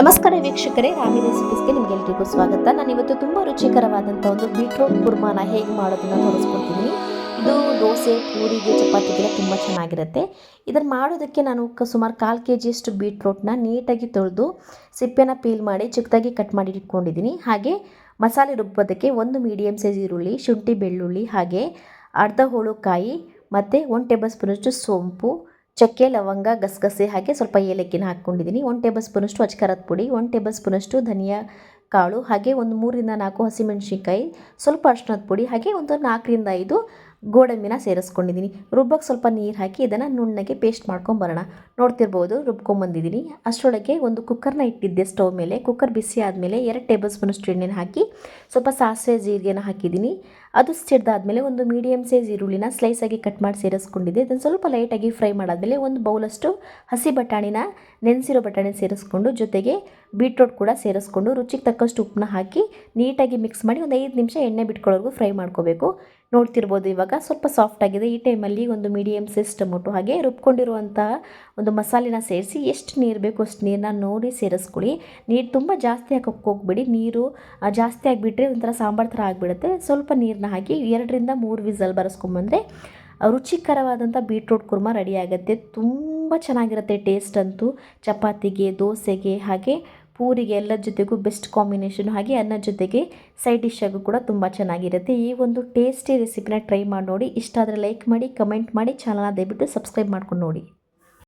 ನಮಸ್ಕಾರ ವೀಕ್ಷಕರೇ, ರಾಮಿ ರೆಸಿಪೀಸ್ಗೆ ನಿಮಗೆಲ್ಲರಿಗೂ ಸ್ವಾಗತ. ನಾನು ಇವತ್ತು ತುಂಬ ರುಚಿಕರವಾದಂಥ ಒಂದು ಬೀಟ್ರೂಟ್ ಕುರ್ಮಾನ ಹೇಗೆ ಮಾಡೋದನ್ನ ತೋರಿಸ್ಕೊಡ್ತೀನಿ ಇದು ದೋಸೆ, ಪೂರಿಗೆ, ಚಪಾತಿಗೆಲ್ಲ ತುಂಬ ಚೆನ್ನಾಗಿರುತ್ತೆ. ಇದನ್ನು ಮಾಡೋದಕ್ಕೆ ನಾನು ಸುಮಾರು ಕಾಲು ಕೆ ಜಿಯಷ್ಟು ಬೀಟ್ರೂಟ್ನ ನೀಟಾಗಿ ತೊಳೆದು ಸಿಪ್ಪೆನ ಪೀಲ್ ಮಾಡಿ ಚಿಕ್ಕದಾಗಿ ಕಟ್ ಮಾಡಿ ಇಟ್ಕೊಂಡಿದ್ದೀನಿ ಹಾಗೆ ಮಸಾಲೆ ರುಬ್ಬೋದಕ್ಕೆ ಒಂದು ಮೀಡಿಯಮ್ ಸೈಜ್ ಈರುಳ್ಳಿ, ಶುಂಠಿ ಬೆಳ್ಳುಳ್ಳಿ, ಹಾಗೆ ಅರ್ಧ ಹೋಳುಕಾಯಿ ಮತ್ತು ಒಂದು ಟೇಬಲ್ ಸ್ಪೂನಷ್ಟು ಸೋಂಪು ಚಕ್ಕೆ, ಲವಂಗ, ಗಸಗಸೆ ಹಾಗೆ ಸ್ವಲ್ಪ ಏಲಕ್ಕಿನ ಹಾಕ್ಕೊಂಡಿದ್ದೀನಿ. ಒಂದು ಟೇಬಲ್ ಸ್ಪೂನಷ್ಟು ಅಚ್ಕಾರದ ಪುಡಿ, ಒಂದು ಟೇಬಲ್ ಸ್ಪೂನಷ್ಟು ಧನಿಯಾ ಕಾಳು, ಹಾಗೆ ಒಂದು ಮೂರಿಂದ ನಾಲ್ಕು ಹಸಿಮೆಣಸಿನ್ಕಾಯಿ, ಸ್ವಲ್ಪ ಅರ್ಶಿನದ ಪುಡಿ, ಹಾಗೆ ಒಂದು ನಾಲ್ಕರಿಂದ ಐದು ಗೋಡಂಬಿನ ಸೇರಿಸ್ಕೊಂಡಿದ್ದೀನಿ. ರುಬ್ಬಕ್ಕೆ ಸ್ವಲ್ಪ ನೀರು ಹಾಕಿ ಇದನ್ನು ನುಣ್ಣಗೆ ಪೇಸ್ಟ್ ಮಾಡ್ಕೊಂಬರೋಣ. ನೋಡ್ತಿರ್ಬೋದು ರುಬ್ಕೊಂಬಂದಿದ್ದೀನಿ. ಅಷ್ಟರೊಳಗೆ ಒಂದು ಕುಕ್ಕರ್ನ ಇಟ್ಟಿದ್ದೆ ಸ್ಟವ್ ಮೇಲೆ. ಕುಕ್ಕರ್ ಬಿಸಿ ಆದಮೇಲೆ ಎರಡು ಟೇಬಲ್ ಸ್ಪೂನಷ್ಟು ಎಣ್ಣೆನ ಹಾಕಿ ಸ್ವಲ್ಪ ಸಾಸಿವೆ, ಜೀರಿಗೆನ ಹಾಕಿದ್ದೀನಿ. ಅದು ಸಿಡ್ದಾದ್ಮೇಲೆ ಒಂದು ಮೀಡಿಯಮ್ ಸೈಜ್ ಈರುಳ್ಳಿನ ಸ್ಲೈಸಾಗಿ ಕಟ್ ಮಾಡಿ ಸೇರಿಸ್ಕೊಂಡಿದ್ದೆ. ಅದನ್ನು ಸ್ವಲ್ಪ ಲೈಟಾಗಿ ಫ್ರೈ ಮಾಡಾದಮೇಲೆ ಒಂದು ಬೌಲಷ್ಟು ಹಸಿ ಬಟಾಣಿನ ನೆನೆಸಿರೋ ಬಟಾಣಿ ಸೇರಿಸ್ಕೊಂಡು ಜೊತೆಗೆ ಬೀಟ್ರೋಟ್ ಕೂಡ ಸೇರಿಸ್ಕೊಂಡು ರುಚಿಗೆ ತಕ್ಕಷ್ಟು ಉಪ್ಪನ್ನ ಹಾಕಿ ನೀಟಾಗಿ ಮಿಕ್ಸ್ ಮಾಡಿ ಒಂದು ಐದು ನಿಮಿಷ ಎಣ್ಣೆ ಬಿಟ್ಕೊಳ್ಳೋರ್ಗು ಫ್ರೈ ಮಾಡ್ಕೋಬೇಕು. ನೋಡ್ತಿರ್ಬೋದು ಇವಾಗ ಸ್ವಲ್ಪ ಸಾಫ್ಟ್ ಆಗಿದೆ. ಈ ಟೈಮಲ್ಲಿ ಒಂದು ಮೀಡಿಯಮ್ ಸೈಜ್ ಟೊಮೊಟೊ ಹಾಗೆ ರುಬ್ಕೊಂಡಿರುವಂಥ ಒಂದು ಮಸಾಲೆನ ಸೇರಿಸಿ ಎಷ್ಟು ನೀರು ಬೇಕು ಅಷ್ಟು ನೀರನ್ನ ನೋಡಿ ಸೇರಿಸ್ಕೊಳ್ಳಿ. ನೀರು ತುಂಬ ಜಾಸ್ತಿ ಹಾಕೋಕ್ಕೆ ಹೋಗ್ಬೇಡಿ. ನೀರು ಜಾಸ್ತಿ ಆಗಿಬಿಟ್ರೆ ಒಂಥರ ಸಾಂಬಾರು ಥರ ಆಗಿಬಿಡುತ್ತೆ. ಸ್ವಲ್ಪ ನೀರನ್ನ ಹಾಕಿ ಎರಡರಿಂದ ಮೂರು ವಿಸಲ್ ಬರೆಸ್ಕೊಂಬಂದರೆ ರುಚಿಕರವಾದಂಥ ಬೀಟ್ರೂಟ್ ಕುರ್ಮ ರೆಡಿ ಆಗುತ್ತೆ. ತುಂಬ ಚೆನ್ನಾಗಿರುತ್ತೆ ಟೇಸ್ಟ್ ಅಂತೂ. ಚಪಾತಿಗೆ, ದೋಸೆಗೆ ಹಾಗೆ ಪೂರಿಗೆ ಎಲ್ಲ ಜೊತೆಗೂ ಬೆಸ್ಟ್ ಕಾಂಬಿನೇಷನ್ ಹಾಗೆ ಅನ್ನ ಜೊತೆಗೆ ಸೈಡ್ ಡಿಶ್ಶಾಗೂ ಕೂಡ ತುಂಬ ಚೆನ್ನಾಗಿರುತ್ತೆ. ಈ ಒಂದು ಟೇಸ್ಟಿ ರೆಸಿಪಿನ ಟ್ರೈ ಮಾಡಿ ನೋಡಿ. ಇಷ್ಟ ಆದರೆ ಲೈಕ್ ಮಾಡಿ ಕಮೆಂಟ್ ಮಾಡಿ. ಚಾನಲ್ನ ದಯವಿಟ್ಟು ಸಬ್ಸ್ಕ್ರೈಬ್ ಮಾಡ್ಕೊಂಡು ನೋಡಿ.